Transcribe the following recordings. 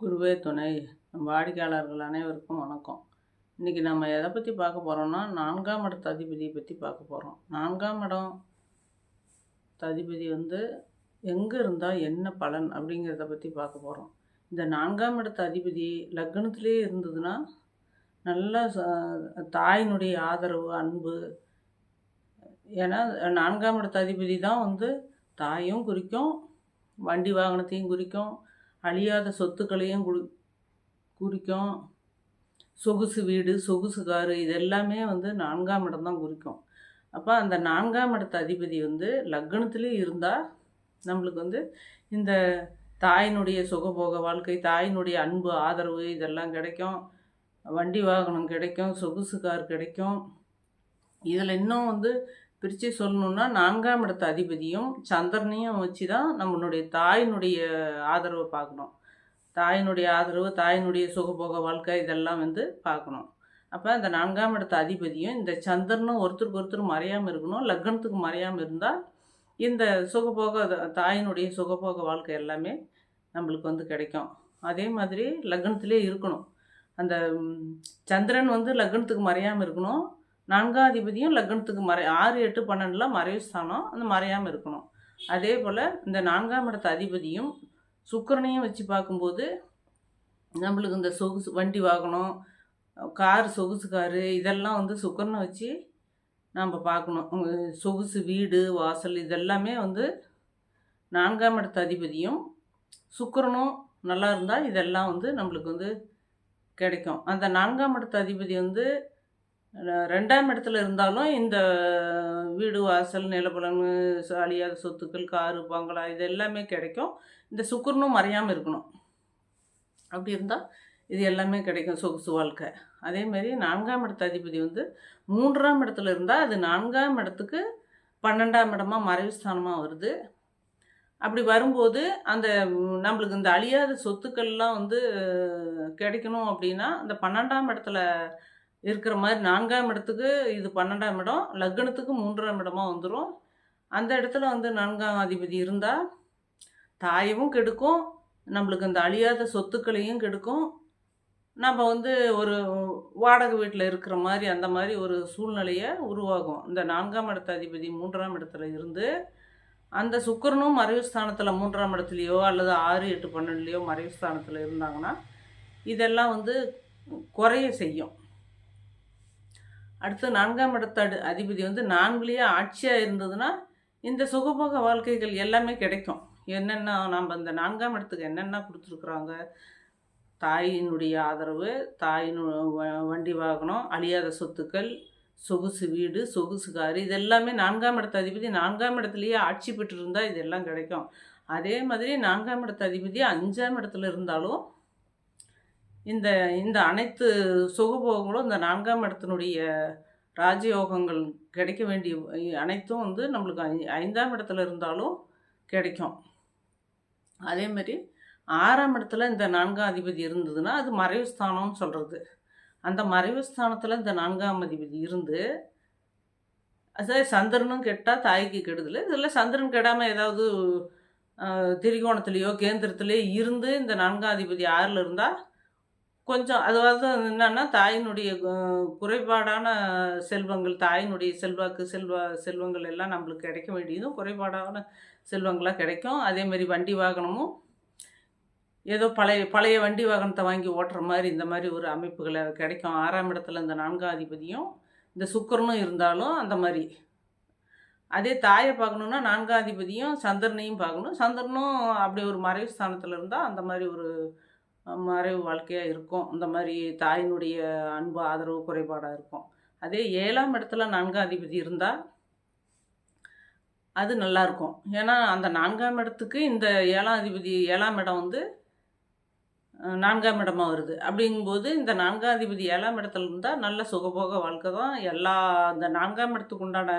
குருவே துணை. வாடிக்கையாளர்கள் அனைவருக்கும் வணக்கம். இன்றைக்கி நம்ம எதை பற்றி பார்க்க போகிறோம்னா நான்காம் இடத்து அதிபதியை பற்றி பார்க்க போகிறோம் நான்காம் இடம் அதிபதி வந்து எங்கே இருந்தால் என்ன பலன் அப்படிங்கிறத பற்றி பார்க்க போகிறோம் இந்த நான்காம் இடத்த அதிபதி லக்னத்திலே இருந்ததுன்னா நல்ல தாயினுடைய ஆதரவு அன்பு. ஏன்னா நான்காம் இடத்த அதிபதி தான் வந்து தாயும் குறிக்கும் வண்டி வாகனத்தையும் குறிக்கும் அழியாத சொத்துக்களையும் குடி குறிக்கும். சொகுசு வீடு சொகுசு காரு இதெல்லாமே வந்து நான்காம் இடம் தான் குறிக்கும். அப்போ அந்த நான்காம் இடத்த அதிபதி வந்து லக்னத்துலேயும் இருந்தால் நம்மளுக்கு வந்து இந்த தாயினுடைய சுகபோக வாழ்க்கை தாயினுடைய அன்பு ஆதரவு இதெல்லாம் கிடைக்கும். வண்டி வாகனம் கிடைக்கும் சொகுசு கார் கிடைக்கும். இதில் இன்னும் வந்து பிரித்து சொல்லணுன்னா நான்காம் இடத்து அதிபதியும் சந்திரனையும் வச்சு தான் நம்மளுடைய தாயினுடைய ஆதரவை பார்க்கணும். தாயினுடைய ஆதரவு தாயினுடைய சுகபோக வாழ்க்கை இதெல்லாம் வந்து பார்க்கணும். அப்போ இந்த நான்காம் இடத்து அதிபதியும் இந்த சந்திரனும் ஒருத்தருக்கு ஒருத்தர் மறையாமல் இருக்கணும் லக்னத்துக்கு மறையாமல் இருந்தால் இந்த சுகபோக தாயினுடைய சுகபோக வாழ்க்கை எல்லாமே நம்மளுக்கு வந்து கிடைக்கும். அதே மாதிரி லக்னத்திலே இருக்கணும். அந்த சந்திரன் வந்து லக்னத்துக்கு மறையாமல் இருக்கணும். நான்காதிபதியும் லக்னத்துக்கு மறை ஆறு எட்டு பன்னெண்டுலாம் மறைவு ஸ்தானம் அந்த மறையாமல் இருக்கணும். அதே போல் இந்த நான்காம் இடத்து அதிபதியும் சுக்கரனையும் வச்சு பார்க்கும்போது நம்மளுக்கு இந்த சொகுசு வண்டி வாகனம் கார் சொகுசு காரு இதெல்லாம் வந்து சுக்கரனை வச்சு நம்ம பார்க்கணும். சொகுசு வீடு வாசல் இதெல்லாமே வந்து நான்காம் இடத்து அதிபதியும் சுக்கரனும் நல்லா இருந்தால் இதெல்லாம் வந்து நம்மளுக்கு வந்து கிடைக்கும். அந்த நான்காம் இடத்து அதிபதி வந்து ரெண்டாம் இடத்துல இருந்தாலும் இந்த வீடு வாசல் நிலப்பலன் அழியாத சொத்துக்கள் காரு பங்களா இது எல்லாமே கிடைக்கும். இந்த சுக்குர்னும் மறையாமல் இருக்கணும். அப்படி இருந்தால் இது எல்லாமே கிடைக்கும் சொகுசு வாழ்க்கை. அதேமாரி நான்காம் இடத்து அதிபதி வந்து மூன்றாம் இடத்துல இருந்தால் அது நான்காம் இடத்துக்கு பன்னெண்டாம் இடமா மறைவு ஸ்தானமாக வருது. அப்படி வரும்போது அந்த நம்மளுக்கு இந்த அழியாத சொத்துக்கள்லாம் வந்து கிடைக்கணும் அப்படின்னா அந்த பன்னெண்டாம் இடத்துல இருக்கிற மாதிரி நான்காம் இடத்துக்கு இது பன்னெண்டாம் இடம் லக்னத்துக்கு மூன்றாம் இடமா வந்துடும் அந்த இடத்துல வந்து நான்காம் அதிபதி இருந்தால் தாயவும் கெடுக்கும் நம்மளுக்கு அந்த அழியாத சொத்துக்களையும் கெடுக்கும். நம்ம வந்து ஒரு வாடகை வீட்டில் இருக்கிற மாதிரி அந்த மாதிரி ஒரு சூழ்நிலையை உருவாகும். இந்த நான்காம் இடத்த அதிபதி மூன்றாம் இடத்துல இருந்து அந்த சுக்கரனும் மறைவு ஸ்தானத்தில் மூன்றாம் இடத்துலையோ அல்லது ஆறு எட்டு பன்னெண்டுலேயோ மறைவு ஸ்தானத்தில் இருந்தாங்கன்னா இதெல்லாம் வந்து குறைய செய்யும். அடுத்து நான்காம் இடத்த அதிபதி வந்து நான்குலேயே ஆட்சியாக இருந்ததுன்னா இந்த சுகபோக வாழ்க்கைகள் எல்லாமே கிடைக்கும். என்னென்ன நம்ம இந்த நான்காம் இடத்துக்கு என்னென்ன கொடுத்துருக்குறாங்க? தாயினுடைய ஆதரவு தாயின் வண்டி வாகனம் அழியாத சொத்துக்கள் சொகுசு வீடு சொகுசு காரு இது எல்லாமே நான்காம் இடத்த அதிபதி நான்காம் இடத்துலையே ஆட்சி பெற்றிருந்தால் இதெல்லாம் கிடைக்கும். அதே மாதிரி நான்காம் இடத்த அதிபதி அஞ்சாம் இடத்துல இருந்தாலும் இந்த இந்த அனைத்து சுகபோகங்களும் இந்த நான்காம் இடத்தினுடைய ராஜயோகங்கள் கிடைக்க வேண்டிய அனைத்தும் வந்து நம்மளுக்கு ஐந்தாம் இடத்துல இருந்தாலும் கிடைக்கும். அதேமாரி ஆறாம் இடத்துல இந்த நான்காம் அதிபதி இருந்ததுன்னா அது மறைவு ஸ்தானம்னு சொல்கிறது அந்த மறைவு ஸ்தானத்தில் இந்த நான்காம் அதிபதி இருந்து அதாவது சந்திரனும் கெட்டால் தாய்க்கு கெடுதல். இதில் சந்திரன் கெடாமல் ஏதாவது திரிகோணத்துலேயோ கேந்திரத்துலேயோ இருந்து இந்த நான்காம் அதிபதி ஆறில் இருந்தால் கொஞ்சம் அதாவது என்னன்னா தாயினுடைய குறைபாடான செல்வங்கள் தாயினுடைய செல்வாக்கு செல்வா செல்வங்கள் எல்லாம் நம்மளுக்கு கிடைக்க வேண்டியதும் குறைபாடான செல்வங்களாக கிடைக்கும். அதேமாரி வண்டி வாகனமும் ஏதோ பழைய பழைய வண்டி வாகனத்தை வாங்கி ஓட்டுற மாதிரி இந்த மாதிரி ஒரு அமைப்புகளை கிடைக்கும். ஆறாம் இடத்துல இந்த நான்காம் அதிபதியும் இந்த சுக்கரனும் இருந்தாலும் அந்த மாதிரி. அதே தாயை பார்க்கணுன்னா நான்காம் அதிபதியும் சந்திரனையும் பார்க்கணும். சந்திரனும் அப்படி ஒரு மறைவு ஸ்தானத்தில் இருந்தால் அந்த மாதிரி ஒரு மறைவு வாழ்க்கையாக இருக்கும். இந்த மாதிரி தாயினுடைய அன்பு ஆதரவு குறைபாடாக இருக்கும். அதே ஏழாம் இடத்துல நான்காம் அதிபதி இருந்தால் அது நல்லாயிருக்கும் ஏன்னா அந்த நான்காம் இடத்துக்கு இந்த ஏழாம் அதிபதி ஏழாம் இடம் வந்து நான்காம் இடமாக வருது. அப்படிங்கும்போது இந்த நான்காம் அதிபதி ஏழாம் இடத்துல இருந்தால் நல்ல சுகபோக வாழ்க்கை தான். எல்லா இந்த நான்காம் இடத்துக்கு உண்டான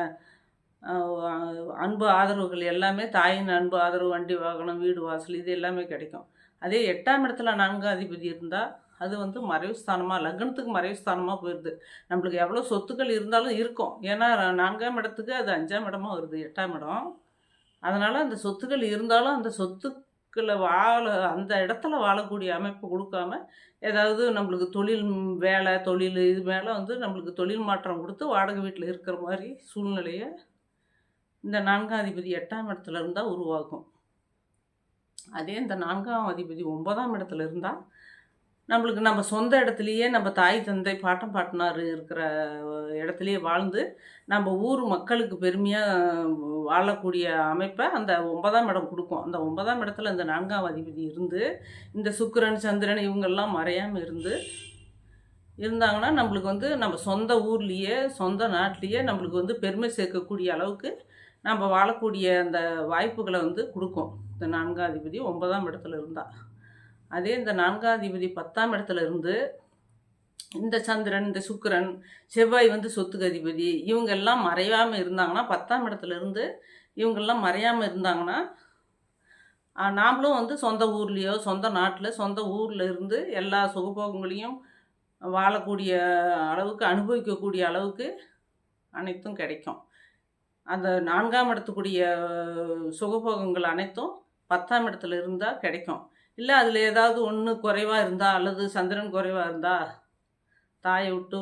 அன்பு ஆதரவுகள் எல்லாமே தாயின் அன்பு ஆதரவு வண்டி வாகனம் வீடு வாசல் இது எல்லாமே கிடைக்கும். அதே எட்டாம் இடத்துல நான்காம் அதிபதி இருந்தால் அது வந்து மறைவு ஸ்தானமாக லக்னத்துக்கு மறைவு ஸ்தானமாக போயிடுது நம்மளுக்கு எவ்வளோ சொத்துக்கள் இருந்தாலும் இருக்கும். ஏன்னா நான்காம் இடத்துக்கு அது அஞ்சாம் இடமா வருது எட்டாம் இடம். அதனால் அந்த சொத்துக்கள் இருந்தாலும் அந்த சொத்துக்களை வாழ அந்த இடத்துல வாழக்கூடிய அமைப்பு கொடுக்காம ஏதாவது நம்மளுக்கு தொழில் வேலை தொழில் இது மேலே வந்து நம்மளுக்கு தொழில் மாற்றம் கொடுத்து வாடகை வீட்டில் இருக்கிற மாதிரி சூழ்நிலையை இந்த நான்காம் அதிபதி எட்டாம் இடத்துல இருந்தால் உருவாகும் அதே இந்த நான்காம் அதிபதி ஒன்பதாம் இடத்துல இருந்தால் நம்மளுக்கு நம்ம சொந்த இடத்துலையே நம்ம தாய் தந்தை பாட்டம் பாட்டினார் இருக்கிற இடத்துலையே வாழ்ந்து நம்ம ஊர் மக்களுக்கு பெருமையாக வாழக்கூடிய அமைப்பை அந்த ஒன்பதாம் இடம் கொடுக்கும். அந்த ஒன்பதாம் இடத்துல இந்த நான்காம் அதிபதி இருந்து இந்த சுக்கிரன் சந்திரன் இவங்கெல்லாம் மறையாமல் இருந்து இருந்தாங்கன்னா நம்மளுக்கு வந்து நம்ம சொந்த ஊர்லேயே சொந்த நாட்டிலேயே நம்மளுக்கு வந்து பெருமை சேர்க்கக்கூடிய அளவுக்கு நம்ம வாழக்கூடிய அந்த வாய்ப்புகளை வந்து கொடுக்கும். இந்த நான்காதிபதி ஒன்பதாம் இடத்துல இருந்தால் அதே இந்த நான்காதிபதி பத்தாம் இடத்துல இருந்து இந்த சந்திரன் இந்த சுக்கிரன் செவ்வாய் வந்து சொத்துக்கு அதிபதி இவங்கெல்லாம் மறையாமல் இருந்தாங்கன்னா பத்தாம் இடத்துல இருந்து இவங்கெல்லாம் மறையாமல் இருந்தாங்கன்னா நாமளும் வந்து சொந்த ஊர்லேயோ சொந்த நாட்டில் சொந்த ஊரில் இருந்து எல்லா சுகபோகங்களையும் வாழக்கூடிய அளவுக்கு அனுபவிக்கக்கூடிய அளவுக்கு அனைத்தும் கிடைக்கும். அந்த நான்காம் இடத்துக்குரிய சுகபோகங்கள் அனைத்தும் பத்தாம் இடத்துல இருந்தால் கிடைக்கும். இல்லை அதில் ஏதாவது ஒன்று குறைவாக இருந்தால் அல்லது சந்திரன் குறைவாக இருந்தால் தாயை விட்டு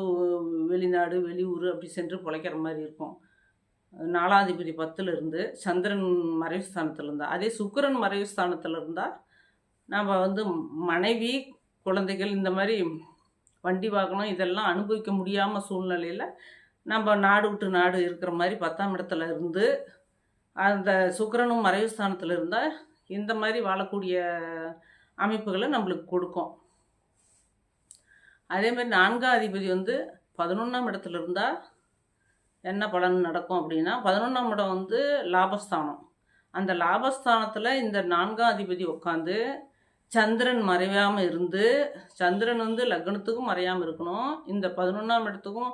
வெளிநாடு வெளியூர் அப்படி சென்று பிழைக்கிற மாதிரி இருக்கும். நாலாதிபதி பத்தில் இருந்து சந்திரன் மறைவு ஸ்தானத்தில் இருந்தால் அதே சுக்கரன் மறைவு ஸ்தானத்தில் இருந்தால் நம்ம வந்து மனைவி குழந்தைகள் இந்த மாதிரி வண்டி வாகனம் இதெல்லாம் அனுபவிக்க முடியாமல் சூழ்நிலையில் நம்ம நாடு விட்டு நாடு இருக்கிற மாதிரி பத்தாம் இடத்துல இருந்து அந்த சுக்கிரனும் மறைவு ஸ்தானத்தில் இருந்தால் இந்த மாதிரி வாழக்கூடிய அமைப்புகளை நம்மளுக்கு கொடுக்கும். அதே மாதிரி நான்காம் அதிபதி வந்து பதினொன்றாம் இடத்துல இருந்தால் என்ன பலன் நடக்கும் அப்படின்னா பதினொன்றாம் இடம் வந்து லாபஸ்தானம். அந்த லாபஸ்தானத்தில் இந்த நான்காம் அதிபதி உட்காந்து சந்திரன் மறையாமல் இருந்து சந்திரன் வந்து லக்னத்துக்கும் மறையாமல் இருக்கணும். இந்த பதினொன்றாம் இடத்துக்கும்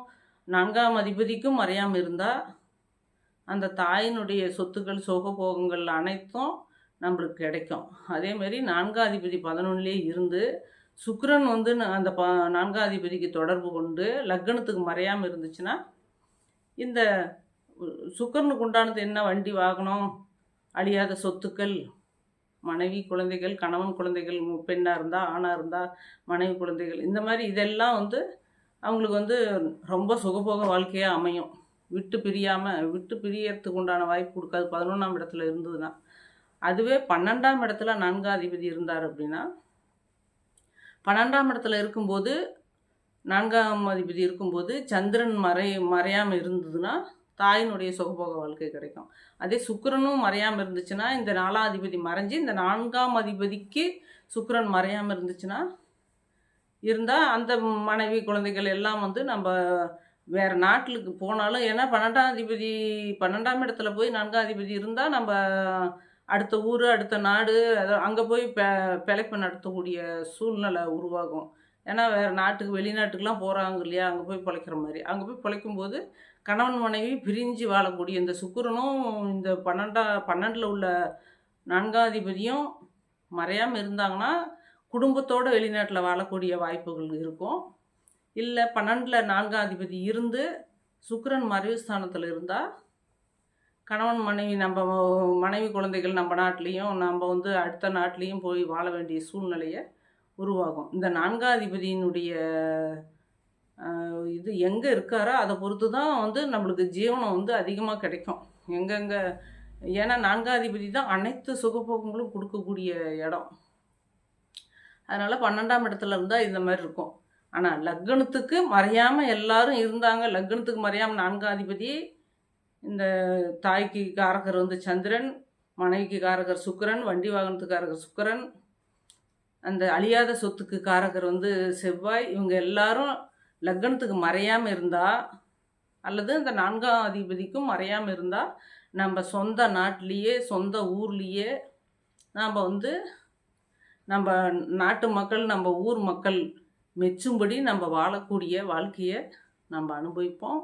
நான்காம் அதிபதிக்கும் மறையாமல் இருந்தால் அந்த தாயினுடைய சொத்துக்கள் சோகபோகங்கள் அனைத்தும் நம்மளுக்கு கிடைக்கும். அதேமாரி நான்காதிபதி நான்காம் அதிபதி பதினொன்றுலேயே இருந்து சுக்கிரன் வந்து அந்த ப நான்காம் அதிபதிக்கு தொடர்பு கொண்டு லக்னத்துக்கு மறையாமல் இருந்துச்சுன்னா இந்த சுக்கரனுக்கு சுக்கிரனுக்கு உண்டானது என்ன வண்டி வாகனம் அழியாத சொத்துக்கள் மனைவி குழந்தைகள் கணவன் குழந்தைகள் பெண்ணாக இருந்தால் ஆணாக இருந்தால் மனைவி குழந்தைகள் இந்த மாதிரி இதெல்லாம் வந்து அவங்களுக்கு வந்து ரொம்ப சுகபோக வாழ்க்கையாக அமையும். விட்டு பிரியாமல் விட்டு பிரியறதுக்கு உண்டான வாய்ப்பு கொடுக்காது. பதினொன்றாம் இடத்துல இருந்ததுன்னா. அதுவே பன்னெண்டாம் இடத்துல நான்காம் அதிபதி இருந்தார் அப்படின்னா பன்னெண்டாம் இடத்துல இருக்கும்போது நான்காம் அதிபதி இருக்கும்போது சந்திரன் மறை மறையாமல் இருந்ததுன்னா தாயினுடைய சுகபோக வாழ்க்கை கிடைக்கும். அதே சுக்கிரனும் மறையாமல் இருந்துச்சுன்னா இந்த நாலாம் அதிபதி மறைஞ்சு இந்த நான்காம் அதிபதிக்கு சுக்கரன் மறையாமல் இருந்துச்சுன்னா இருந்தால் அந்த மனைவி குழந்தைகள் எல்லாம் வந்து நம்ம வேறு நாட்டுக்கு போனாலும் ஏன்னா பன்னெண்டாம் அதிபதி பன்னெண்டாம் இடத்துல போய் நான்காம் அதிபதி இருந்தால் நம்ம அடுத்த ஊர் அடுத்த நாடு அங்கே போய் பெ பிழைப்பு நடத்தக்கூடிய சூழ்நிலை உருவாகும். ஏன்னா வேறு நாட்டுக்கு வெளிநாட்டுக்கெலாம் போகிறாங்க இல்லையா? அங்கே போய் பிழைக்கிற மாதிரி. அங்கே போய் பிழைக்கும்போது கணவன் மனைவி பிரிஞ்சு வாழக்கூடிய இந்த சுக்கரனும் இந்த பன்னெண்டா பன்னெண்டில் உள்ள நான்காம் அதிபதியும் மறையாமல் இருந்தாங்கன்னா குடும்பத்தோடு வெளிநாட்டில் வாழக்கூடிய வாய்ப்புகள் இருக்கும். இல்லை பன்னெண்டில் நான்காம் அதிபதி இருந்து சுக்கரன் மறைவு ஸ்தானத்தில் இருந்தால் கணவன் மனைவி நம்ம மனைவி குழந்தைகள் நம்ம நாட்டிலையும் நம்ம வந்து அடுத்த நாட்டிலையும் போய் வாழ வேண்டிய சூழ்நிலையை உருவாகும். இந்த நான்காதிபதியினுடைய இது எங்கே இருக்காரோ அதை பொறுத்து தான் வந்து நம்மளுக்கு ஜீவனம் வந்து அதிகமாக கிடைக்கும். எங்கெங்கே ஏன்னா நான்காதிபதி தான் அனைத்து சுகபோகங்களும் கொடுக்கக்கூடிய இடம். அதனால் பன்னெண்டாம் இடத்துல இருந்தால் இந்த மாதிரி இருக்கும். ஆனால் லக்னத்துக்கு மறையாமல் எல்லாரும் இருந்தாங்க. லக்னத்துக்கு மறையாமல் நான்காம் அதிபதி இந்த தாய்க்கு காரகர் வந்து சந்திரன் மனைவிக்கு காரகர் சுக்கரன் வண்டி வாகனத்துக்கு காரகர் சுக்கரன் அந்த அழியாத சொத்துக்கு காரகர் வந்து செவ்வாய். இவங்க எல்லாரும் லக்னத்துக்கு மறையாமல் இருந்தால் அல்லது இந்த நான்காம் அதிபதிக்கும் மறையாமல் இருந்தால் நம்ம சொந்த நாட்டிலேயே சொந்த ஊர்லேயே நாம் வந்து நம்ம நாட்டு மக்கள் நம்ம ஊர் மக்கள் மெச்சும்படி நம்ம வாழக்கூடிய வாழ்க்கையை நம்ம அனுபவிப்போம்.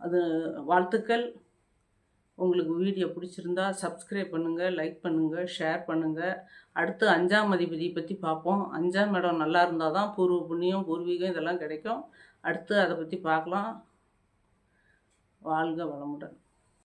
அது வாழ்த்துக்கள். உங்களுக்கு வீடியோ பிடிச்சிருந்தா சப்ஸ்கிரைப் பண்ணுங்கள் லைக் பண்ணுங்கள் ஷேர் பண்ணுங்கள் அடுத்து அஞ்சாம் அதிபதியை பற்றி பார்ப்போம். அஞ்சாம் இடம் நல்லா இருந்தால் தான் பூர்வ புண்ணியம் பூர்வீகம் இதெல்லாம் கிடைக்கும். அடுத்து அதை பற்றி பார்க்கலாம். வாழ்க வளமுடன்.